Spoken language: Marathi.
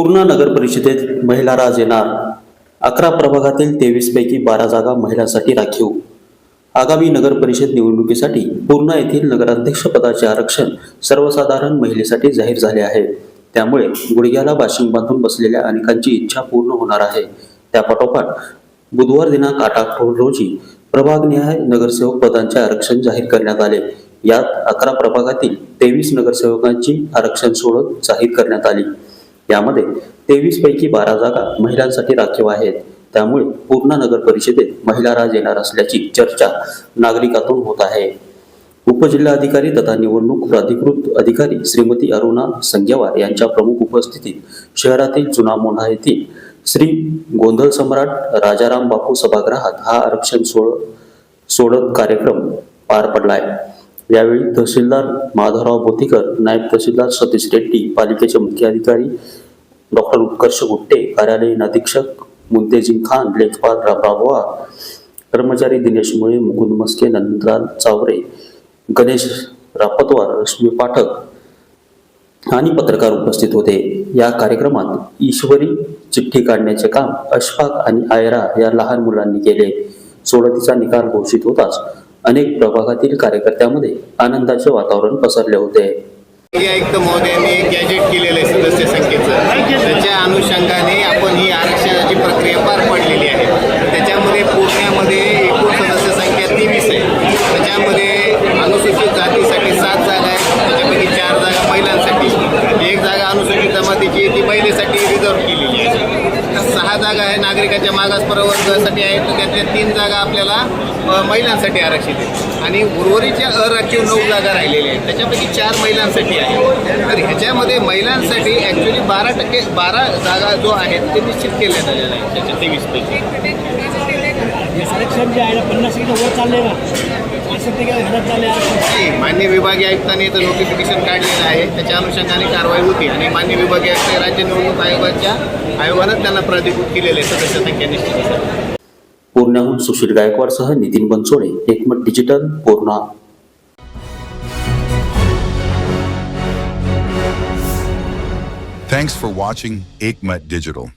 पूर्णा नगर परिषदेत महिला राज येणार. अकरा प्रभागातील तेवीस पैकी बारा जागा महिलांसाठी राखीव. आगामी नगर परिषद निवडणुकीसाठी पूर्णा येथील नगराध्यक्ष पदाचे आरक्षण सर्वसाधारण महिलेसाठी जाहीर झाले आहे. त्यामुळे गुडघ्याला बाशिंग बांधून बसलेल्या अनेकांची इच्छा पूर्ण होणार आहे. त्यापाठोपाठ बुधवार दिनांक आठ ऑक्टोबर रोजी प्रभागनिहाय नगरसेवक पदांचे आरक्षण जाहीर करण्यात आले. यात अकरा प्रभागातील तेवीस नगरसेवकांची आरक्षण सोडत जाहीर करण्यात आली. यामध्ये तेवीस पैकी बारा जागा महिलांसाठी राखीव आहेत. त्यामुळे पूर्णा नगर परिषदेत महिला राज येणार असल्याची चर्चा नागरिकातून होत आहे. उपजिल्हाधिकारी तथा निवडणूक प्राधिकृत अधिकारी श्रीमती अरुणा संग्यावार यांच्या प्रमुख उपस्थितीत शहरातील जुना मोंढा येथील श्री गोंधळ सम्राट राजाराम बापू सभागृहात हा आरक्षण सोड सोडत कार्यक्रम पार पडलाय. यावेळी तहसीलदार माधवराव बोतीकर नायब तहसीलदार सतीश रेड्डी पालिकेचे मुख्य अधिकारी डॉक्टर उत्कर्ष गुट्टे कार्यालयीन अधीक्षक मुद्देजिंग खान लेखपाल रामराव कर्मचारी दिनेश मुळे मुकुंद मस्के नंदलाल चावरे गणेश रापतवार रश्मी पाठक आणि पत्रकार उपस्थित होते. या कार्यक्रमात ईश्वरी चिठ्ठी काढण्याचे काम अशफाक आणि आयरा या लहान मुलांनी केले. सोडतीचा निकाल घोषित होताच अनेक प्रभागातील कार्यकर्त्यांमध्ये आनंदाचे वातावरण पसरले होते. आयुक्त महोदयांनी एक गॅजेट केलेलं आहे सदस्य संख्येचं. त्याच्या अनुषंगाने आपण ही आरक्षणाची प्रक्रिया पार पाडलेली आहे त्याच्यामध्ये पुण्यामध्ये एकूण सदस्य संख्या तेवीस आहे त्याच्यामध्ये अनुसूचित जातीसाठी सात जागा आहेत त्याच्यापैकी चार जागा महिलांसाठी एक जागा अनुसूचित जमातीची आहे, ती महिलेसाठी रिझर्व केलेली आहे दहा जागा आहे नागरिकाच्या मागास प्रवर्गासाठी आहेत तर त्यातल्या तीन जागा आपल्याला महिलांसाठी आरक्षित आहेत आणि उर्वरितच्या अराखीव नऊ जागा राहिलेल्या आहेत. त्याच्यापैकी चार महिलांसाठी आहे. तर ह्याच्यामध्ये महिलांसाठी ॲक्च्युली बारा टक्के बारा जागा जो आहेत ते निश्चित केल्या झालेल्या आहेत. त्याच्या तेवीस पैकी. आरक्षण जे आहे ना पन्नास टक्के वर चालले ना. मान्य विभागीय आयुक्तांनी इथं नोटिफिकेशन काढलेलं आहे. त्याच्या अनुषंगाने कारवाई होती आणि मान्य विभागीय आयुक्त राज्य निवडणूक आयोगाच्या आयोगानं त्यांना प्राधिकृत केलेले सदस्य संख्या निश्चित पूर्णाहून Sushil गायकवाडसह Nitin Bansode Ekmat digital Purna. Thanks for watching Aikmat Digital.